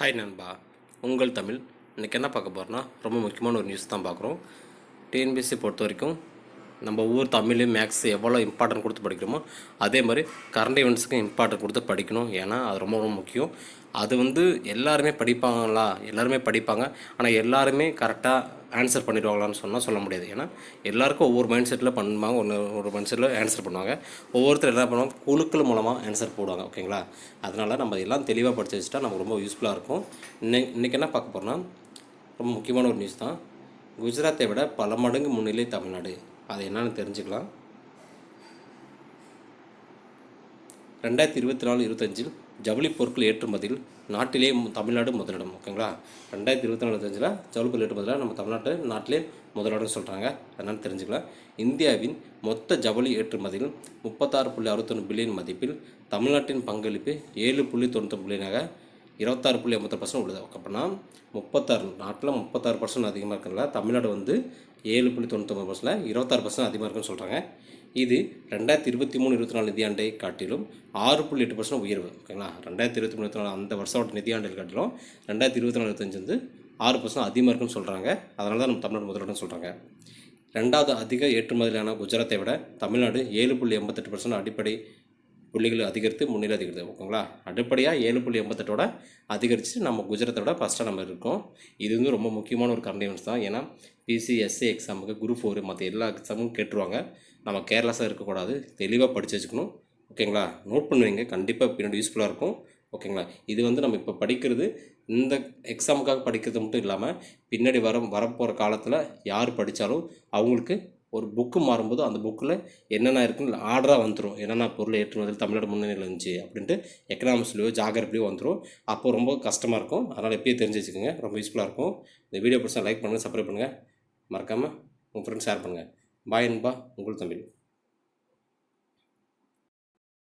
Hi நண்பா. உங்கள் தமிழ். இன்றைக்கி என்ன பார்க்க போகிறோன்னா ரொம்ப முக்கியமான ஒரு நியூஸ் தான் பார்க்குறோம். டிஎன்பிஎஸ்சி பொறுத்த வரைக்கும் நம்ம ஊர் தமிழ் மேக்ஸ் எவ்வளோ இம்பார்ட்டன்ட் கொடுத்து படிக்கிறோமோ அதே மாதிரி கரண்ட் ஈவெண்ட்ஸுக்கும் இம்பார்ட்டன்ட் கொடுத்து படிக்கணும். ஏன்னா அது ரொம்ப ரொம்ப முக்கியம். அது வந்து எல்லாருமே படிப்பாங்களா? எல்லாருமே படிப்பாங்க. ஆனால் எல்லாருமே கரெக்டாக ஆன்சர் பண்ணிடுவாங்களான்னு சொன்னால் சொல்ல முடியாது. ஏன்னா எல்லாருக்கும் ஒவ்வொரு மைண்ட் செட்டில் பண்ணுவாங்க ஒன்று ஒரு மைண்ட் செட்டில் ஆன்சர் பண்ணுவாங்க. ஒவ்வொருத்தர் என்ன பண்ணுவாங்க குழுக்கள் மூலமாக ஆன்சர் போடுவாங்க ஓகேங்களா அதனால் நம்ம எல்லாம் தெளிவாக படித்து வச்சுட்டா நமக்கு ரொம்ப யூஸ்ஃபுல்லாக இருக்கும். இன்னை இன்றைக்கி என்ன பார்க்க போகிறோன்னா ரொம்ப முக்கியமான ஒரு நியூஸ் தான். குஜராத்தை விட பல மடங்கு முன்னிலை தமிழ்நாடு. அது என்னன்னு தெரிஞ்சுக்கலாம். ரெண்டாயிரத்தி இருபத்தி நாலு இருபத்தஞ்சில் ஜவுளி பொருட்கள் ஏற்றுமதியில் நாட்டிலே தமிழ்நாடு முதலிடம் ஓகேங்களா? ரெண்டாயிரத்தி இருபத்தி நாலு தெரிஞ்சில் ஜவுளி பொருள் ஏற்றுமதியில் நம்ம தமிழ்நாட்டு நாட்டிலே முதலிடம்னு சொல்கிறாங்க அதனால் தெரிஞ்சுக்கலாம். இந்தியாவின் மொத்த ஜவுளி ஏற்றுமதியில் முப்பத்தாறு புள்ளி அறுபத்தொன்று பில்லியன் மதிப்பில் தமிழ்நாட்டின் பங்களிப்பு ஏழு புள்ளி தொண்ணூத்தொன்று பில்லியனாக இருபத்தாறு புள்ளி ஐம்பத்தாறு பர்சன்ட் உள்ளது. அப்படின்னா முப்பத்தாறு நாட்டில் முப்பத்தாறு பர்சன்ட் அதிகமாக இருக்கிறதுல தமிழ்நாடு வந்து ஏழு புள்ளி தொண்ணூத்தொம்பது பர்சன்டில் இருபத்தாறு பர்சன்ட் அதிகமாக இருக்குன்னு சொல்கிறாங்க இது ரெண்டாயிரத்தி இருபத்தி மூணு இருபத்தி நாலு நிதியாண்டை காட்டிலும் ஆறு புள்ளி எட்டு பர்சன்ட் உயர்வு. ஓகேங்களா ரெண்டாயிரத்தி இருபத்தி மூணு இருபத்தி நாலு அந்த வருஷத்தோட நிதியாண்டில் காட்டிலும் ரெண்டாயிரத்தி இருபத்தி நாலு இருபத்தஞ்சு வந்து ஆறு பர்சன்ட் அதிகமாக இருக்குன்னு சொல்கிறாங்க அதனால தான் நம்ம தமிழ்நாடு முதலிடம்னு சொல்கிறாங்க ரெண்டாவது அதிக ஏற்றுமதியிலான குஜராத்தை விட தமிழ்நாடு ஏழு புள்ளி எண்பத்தெட்டு பர்சன்ட் அடிப்படை புள்ளிகள் அதிகரித்து முன்னிலை அதிகரித்து ஓகேங்களா? அடிப்படையாக ஏழு புள்ளி எண்பத்தெட்டோட அதிகரித்து நம்ம குஜராத்தோட ஃபஸ்ட்டாக நம்ம இருக்கோம். இது வந்து ரொம்ப முக்கியமான ஒரு கரண்ட் ஈவெண்ட்ஸ் தான். ஏன்னா பிசிஎஸ்சி எக்ஸாமுக்கு குரூப் ஃபோர் மற்ற எல்லா எக்ஸாமும் கேட்டுருவாங்க. நம்ம கேர்லெஸ்ஸாக இருக்கக்கூடாது. தெளிவாக படித்து வச்சுக்கணும். ஓகேங்களா? நோட் பண்ணுவீங்க. கண்டிப்பாக பின்னாடி யூஸ்ஃபுல்லாக இருக்கும். ஓகேங்களா? இது வந்து நம்ம இப்போ படிக்கிறது இந்த எக்ஸாமுக்காக படிக்கிறது மட்டும் இல்லாமல் பின்னாடி வர வரப்போகிற காலத்தில் யார் படித்தாலும் அவங்களுக்கு ஒரு புக்கு மாறும்போது அந்த புக்கில் என்னென்ன இருக்குன்னு ஆர்டராக வந்துடும் என்னென்ன பொருள் ஏற்றுமதியில் தமிழ்நாடு முன்னணியில் இருந்துச்சு அப்படின்ட்டு எக்கனாமிக்ஸ்லையோ ஜாகிரபிலையோ வந்துடும் அப்போ ரொம்ப கஷ்டமாக இருக்கும். அதனால் எப்பயே தெரிஞ்சு வச்சுக்கோங்க. ரொம்ப யூஸ்ஃபுல்லாக இருக்கும். இந்த வீடியோ பிடிச்சா லைக் பண்ணுங்கள் சப்ஸ்கிரைப் பண்ணுங்கள் மறக்காமல் உங்கள் ஃப்ரெண்ட்ஸ் ஷேர் பண்ணுங்கள் பாய் அன்பா. உங்கள் தமிழ்